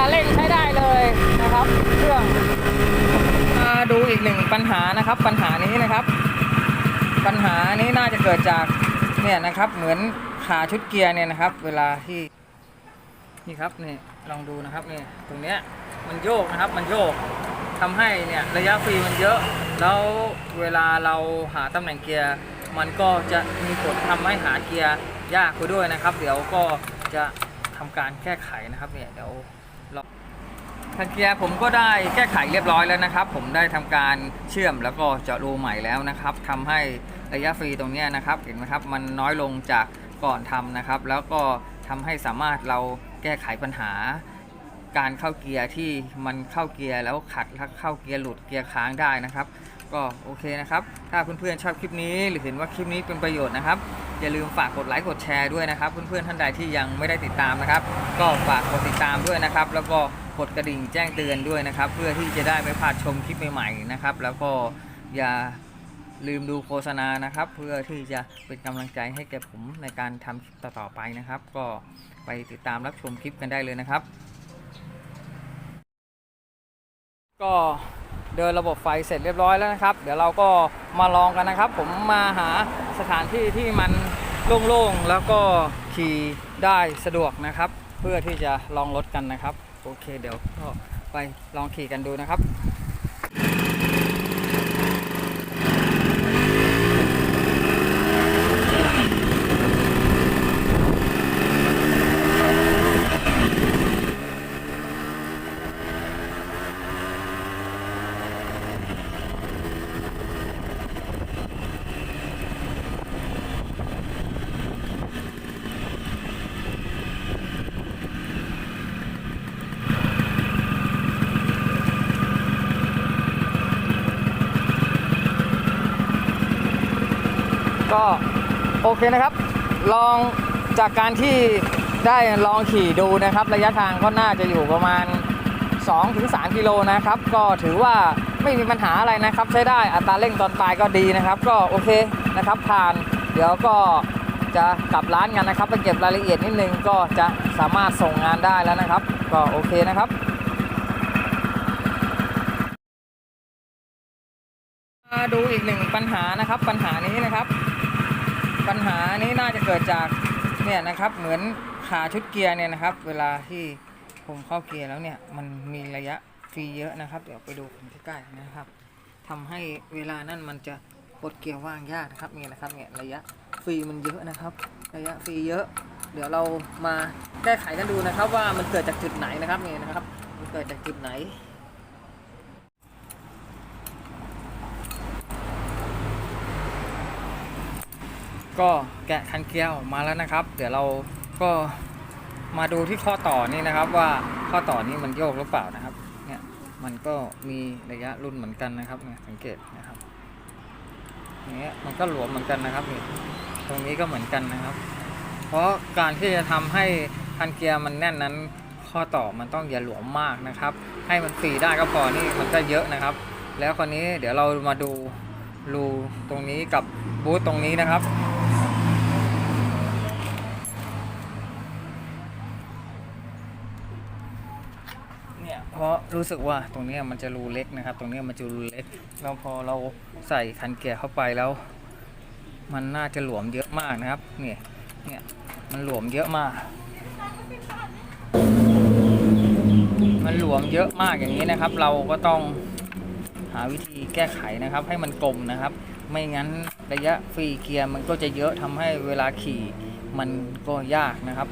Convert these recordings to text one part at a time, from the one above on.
าเร่งใช้ได้เลยนะครับ เครื่องมาดูอีกหนึ่งปัญหานะครับ ปัญหานี้นะครับ ปัญหานี้น่าจะเกิดจากเนี่ยนะครับเหมือนขาชุดเกียร์เนี่ยนะครับ เวลาที่นี่ครับนี่ลองดูนะครับนี่ตรงเนี้ยมันโยกนะครับมันโยกทำให้เนี่ยระยะฟรีมันเยอะ แล้วเวลาเราหาตำแหน่งเกียร์มันก็จะมีผลทำให้หาเกียร์ยากไปด้วยนะครับ เดี๋ยวก็จะทำการแก้ไขนะครับเนี่ยเดี๋ยว เราคันเกียร์ผมก็ได้แก้ไขเรียบร้อยแล้วนะครับ ผมได้ทำการเชื่อมแล้วก็เจาะรูใหม่แล้วนะครับทำให้ระยะฟรีตรงนี้นะครับเห็นไหมครับมันน้อยลงจากก่อนทำนะครับ แล้วก็ทำให้สามารถเราแก้ไขปัญหา การเข้าเกียร์ที่มันเข้าเกียร์แล้วขัดแล้วเข้าเกียร์หลุดเกียร์ค้างได้นะครับ ก็โอเคนะครับ ถ้าเพื่อนๆชอบคลิปนี้หรือเห็นว่าคลิปนี้เป็นประโยชน์นะครับ อย่าลืมฝากกดไลค์กดแชร์ด้วยนะครับ เพื่อนๆท่านใดที่ยังไม่ได้ติดตามนะครับ ก็ฝากกดติดตามด้วยนะครับ แล้วก็กดกระดิ่งแจ้งเตือนด้วยนะครับ เพื่อที่จะได้ไม่พลาดชมคลิปใหม่ๆนะครับ แล้วก็อย่าลืมดูโฆษณานะครับ เพื่อที่จะเป็นกำลังใจให้แก่ผมในการทำคลิปต่อๆไปนะครับ ก็ไปติดตามรับชมคลิปกันได้เลยนะครับ ก็ เดินระบบไฟเสร็จเรียบร้อยแล้วนะครับ เดี๋ยวเราก็มาลองกันนะครับ ผมมาหาสถานที่ที่มันโล่งๆแล้วก็ขี่ได้สะดวกนะครับ เพื่อที่จะลองรถกันนะครับ โอเคเดี๋ยวก็ไปลองขี่กันดูนะครับ ก็โอเคนะครับ ลองจากการที่ได้ลองขี่ดูนะครับ ระยะทางก็น่าจะอยู่ประมาณ 2-3 กิโลนะครับ ก็ถือว่าไม่มีปัญหาอะไรนะครับ ใช้ได้อัตราเร่งตอนปลายก็ดีนะครับ ก็โอเคนะครับผ่านเดี๋ยวก็จะกลับร้านกันนะครับ ไปเก็บรายละเอียดนิดนึงก็จะสามารถส่งงานได้แล้วนะครับ ก็โอเคนะครับมาดูอีกหนึ่งปัญหานะครับปัญหานี้นะครับ ปัญหานี้น่าจะเกิดจากเนี่ยนะครับเหมือนขาชุดเกียร์เนี่ยนะครับ เวลาที่ผมเข้าเกียร์แล้วเนี่ยมันมีระยะฟรีเยอะนะครับ เดี๋ยวไปดูกันใกล้ๆนะครับทำให้เวลานั้นมันจะปลดเกียร์ว่างยากนะครับเนี่ยนะครับเนี่ยระยะฟรีมันเยอะนะครับ ระยะฟรีเยอะ เดี๋ยวเรามาแก้ไขกันดูนะครับ ว่ามันเกิดจากจุดไหนนะครับเนี่ยนะครับมันเกิดจากจุดไหน ก็แกะคันเกียร์มาแล้วนะครับ เดี๋ยวเราก็มาดูที่ข้อต่อนี่นะครับ ว่าข้อต่อนี้มันโยกหรือเปล่านะครับ เนี่ยมันก็มีระยะรุ่นเหมือนกันนะครับเนี่ยสังเกตนะครับอย่างเงี้ยมันก็หลวมเหมือนกันนะครับนี่ตรงนี้ก็เหมือนกันนะครับ เพราะการที่จะทำให้คันเกียร์มันแน่นนั้น ข้อต่อมันต้องอย่าหลวมมากนะครับ ให้มันฟรีได้ก็พอนี่มันก็เยอะนะครับ แล้วคราวนี้เดี๋ยวเรามาดูรูตรงนี้กับบูธตรงนี้นะครับ เพราะรู้สึกว่าตรงนี้มันจะรูเล็กนะครับ ตรงนี้มันจะรูเล็กแล้วพอเราใส่คันเกียร์เข้าไปแล้ว มันน่าจะหลวมเยอะมากนะครับเนี่ยเนี่ยมันหลวมเยอะมาก มันหลวมเยอะมากอย่างนี้นะครับ เราก็ต้องหาวิธีแก้ไขนะครับ ให้มันกลมนะครับ ไม่งั้นระยะฟรีเกียร์มันก็จะเยอะทำให้เวลาขี่มันก็ยากนะครับ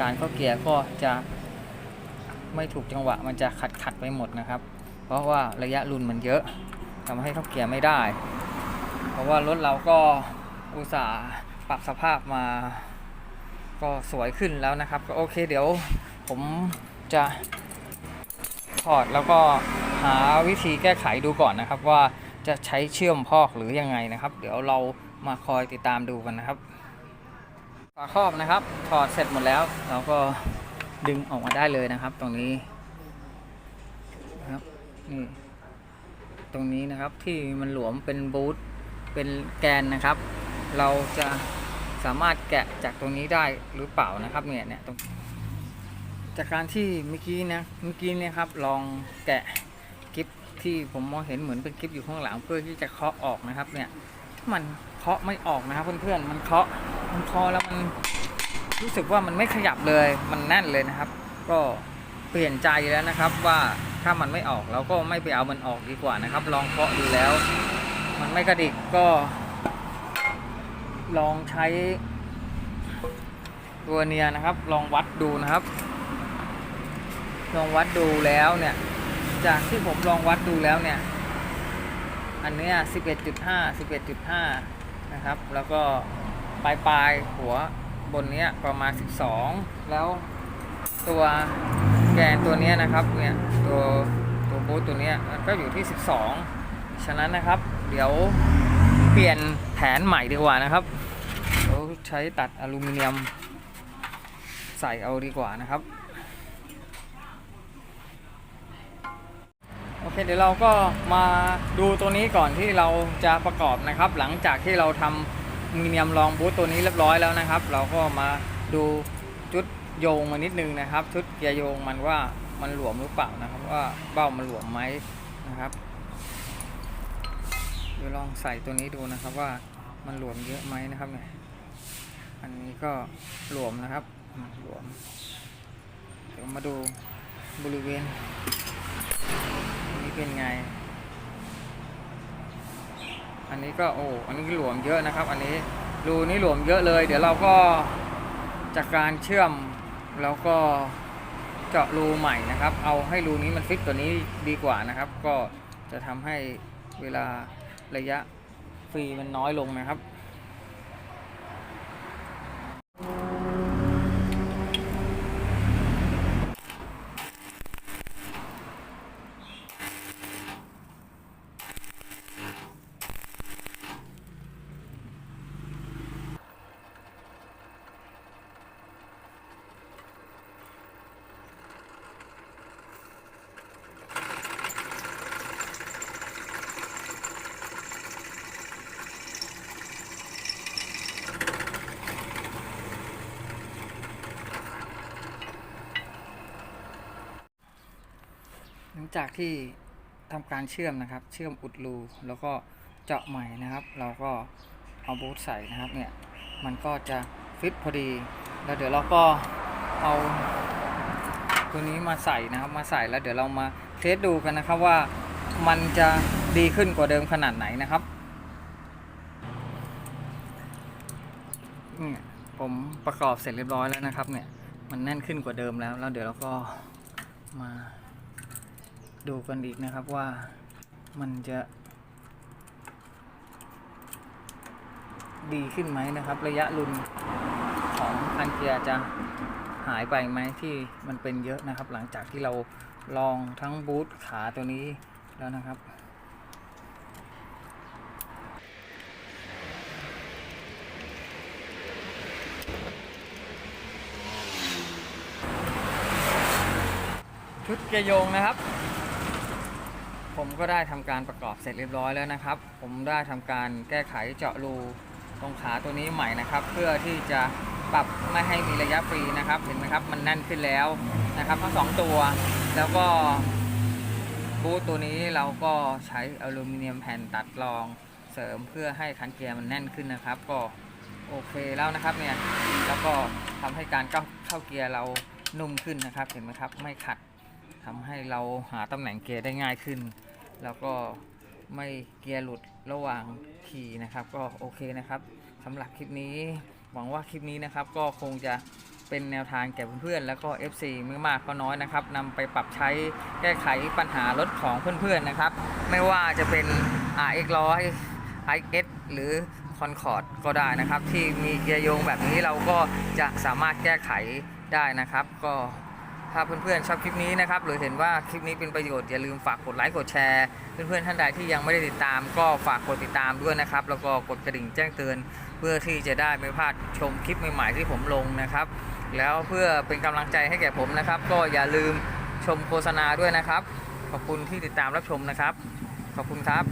การเข้าเกียร์ก็จะ ไม่ถูกจังหวะมันจะขัดขัดไปหมดนะครับ เพราะว่าระยะรุนมันเยอะทำให้เข้าเกียร์ไม่ได้ เพราะว่ารถเราก็อุตส่าห์ปรับสภาพมา ก็สวยขึ้นแล้วนะครับก็โอเคเดี๋ยวผมจะถอดแล้วก็หาวิธีแก้ไขดูก่อนนะครับว่าจะใช้เชื่อมพอกหรือยังไงนะครับ เดี๋ยวเรามาคอยติดตามดูกันนะครับฝาครอบนะครับ ถอดเสร็จหมดแล้วเราก็ ดึงออกมาได้เลยนะครับ ตรงนี้นะครับนี่ตรงนี้นะครับที่มันหลวมเป็นบูทเป็นแกนนะครับ เราจะสามารถแกะจากตรงนี้ได้หรือเปล่านะครับเนี่ยเนี่ยตรงจากการที่เมื่อกี้นะเมื่อกี้เนี่ยครับลองแกะคลิปที่ผมมองเห็นเหมือนเป็นคลิปอยู่ข้างหลังเพื่อที่จะเคาะออกนะครับเนี่ยมันเคาะไม่ออกนะครับเพื่อนๆมันเคาะมันเคาะแล้วมัน รู้สึกว่ามันไม่ขยับเลยมันแน่นเลยนะครับ ก็เปลี่ยนใจแล้วนะครับว่าถ้ามันไม่ออกเราก็ไม่ไปเอามันออกดีกว่านะครับ ลองเคาะดูแล้ว มันไม่กระดิกก็ ลองใช้ตัวเนียนะครับ ลองวัดดูนะครับ ลองวัดดูแล้วเนี่ย จากที่ผมลองวัดดูแล้วเนี่ย อันเนี้ย11.5 11.5 นะครับ แล้วก็ปลายปลายหัว บนเนี้ยประมาณ 12 แล้วตัวแกนตัวเนี้ยนะครับเนี่ยตัวตัวบูทตัวเนี้ยก็อยู่ที่ 12 ฉะนั้นนะครับ เดี๋ยวเปลี่ยนแผนใหม่ดีกว่านะครับเดี๋ยวใช้ตัดอลูมิเนียมใส่เอาดีกว่านะครับโอเคเดี๋ยวเราก็มาดูตัวนี้ก่อนที่เราจะประกอบนะครับ หลังจากที่เราทำ มิเนียมรองบูทตัวนี้เรียบร้อยแล้วนะครับ เราก็มาดูจุดโยงมานิดนึงนะครับ ชุดเกียร์โยงมันว่ามันหลวมหรือเปล่านะครับ ว่าเบ้ามันหลวมไหมนะครับเดี๋ยวลองใส่ตัวนี้ดูนะครับว่ามันหลวมเยอะไหมนะครับเนี่ยอันนี้ก็หลวมนะครับหลวมเดี๋ยวมาดูบริเวณนนี้เป็นไง อันนี้ก็โอ้อันนี้หลวมเยอะนะครับ อันนี้รูนี้หลวมเยอะเลย เดี๋ยวเราก็จากการเชื่อมแล้วก็เจาะรูใหม่นะครับ เอาให้รูนี้มันฟิตตัวนี้ดีกว่านะครับ ก็จะทำให้เวลาระยะฟรีมันน้อยลงนะครับ จากที่ทำการเชื่อมนะครับ เชื่อมอุดรูแล้วก็เจาะใหม่นะครับ เราก็เอาบูทใส่นะครับเนี่ยมันก็จะฟิตพอดี แล้วเดี๋ยวเราก็เอาตัวนี้มาใส่นะครับมาใส่แล้วเดี๋ยวเรามาเทสดูกันนะครับว่ามันจะดีขึ้นกว่าเดิมขนาดไหนนะครับเนี่ยผมประกอบเสร็จเรียบร้อยแล้วนะครับเนี่ยมันแน่นขึ้นกว่าเดิมแล้ว แล้วเดี๋ยวเราก็มา ดูกันอีกนะครับว่ามันจะ ดีขึ้นไหมนะครับ ระยะรุนของคันเกียร์จะหายไปไหมที่มันเป็นเยอะนะครับ หลังจากที่เราลองทั้งบูทขาตัวนี้แล้วนะครับชุดเกยร์โยงนะครับ ผมก็ได้ทำการประกอบเสร็จเรียบร้อยแล้วนะครับ ผมได้ทำการแก้ไขเจาะรูตรงขาตัวนี้ใหม่นะครับ เพื่อที่จะปรับไม่ให้มีระยะฟรีนะครับ เห็นไหมครับมันแน่นขึ้นแล้วนะครับทั้งสองตัว แล้วก็บูทตัวนี้เราก็ใช้อลูมิเนียมแผ่นตัดรองเสริมเพื่อให้คันเกียร์มันแน่นขึ้นนะครับ ก็โอเคแล้วนะครับเนี่ยแล้วก็ทำให้การเข้าเข้าเกียร์เรานุ่มขึ้นนะครับ เห็นไหมครับไม่ขัดทำให้เราหาตำแหน่งเกียร์ได้ง่ายขึ้น แล้วก็ไม่เกียร์หลุดระหว่างขี่นะครับ ก็โอเคนะครับสำหรับคลิปนี้หวังว่าคลิปนี้นะครับก็คงจะเป็นแนวทางแก่เพื่อนๆ แล้วก็ FC ไม่มากก็น้อยนะครับนำไปปรับใช้แก้ไขปัญหารถของเพื่อนๆนะครับ ไม่ว่าจะเป็น RX 100 IX หรือ Concord ก็ได้นะครับ ที่มีเกียร์โยงแบบนี้เราก็จะสามารถแก้ไขได้นะครับ ก็ ถ้าเพื่อนๆชอบคลิปนี้นะครับหรือเห็นว่าคลิปนี้เป็นประโยชน์อย่าลืมฝากกดไลค์กดแชร์ เพื่อนๆท่านใดที่ยังไม่ได้ติดตาม ก็ฝากกดติดตามด้วยนะครับ แล้วก็กดกระดิ่งแจ้งเตือน เพื่อที่จะได้ไม่พลาดชมคลิปใหม่ๆที่ผมลงนะครับ แล้วเพื่อเป็นกำลังใจให้แก่ผมนะครับ ก็อย่าลืมชมโฆษณาด้วยนะครับ ขอบคุณที่ติดตามรับชมนะครับ ขอบคุณครับ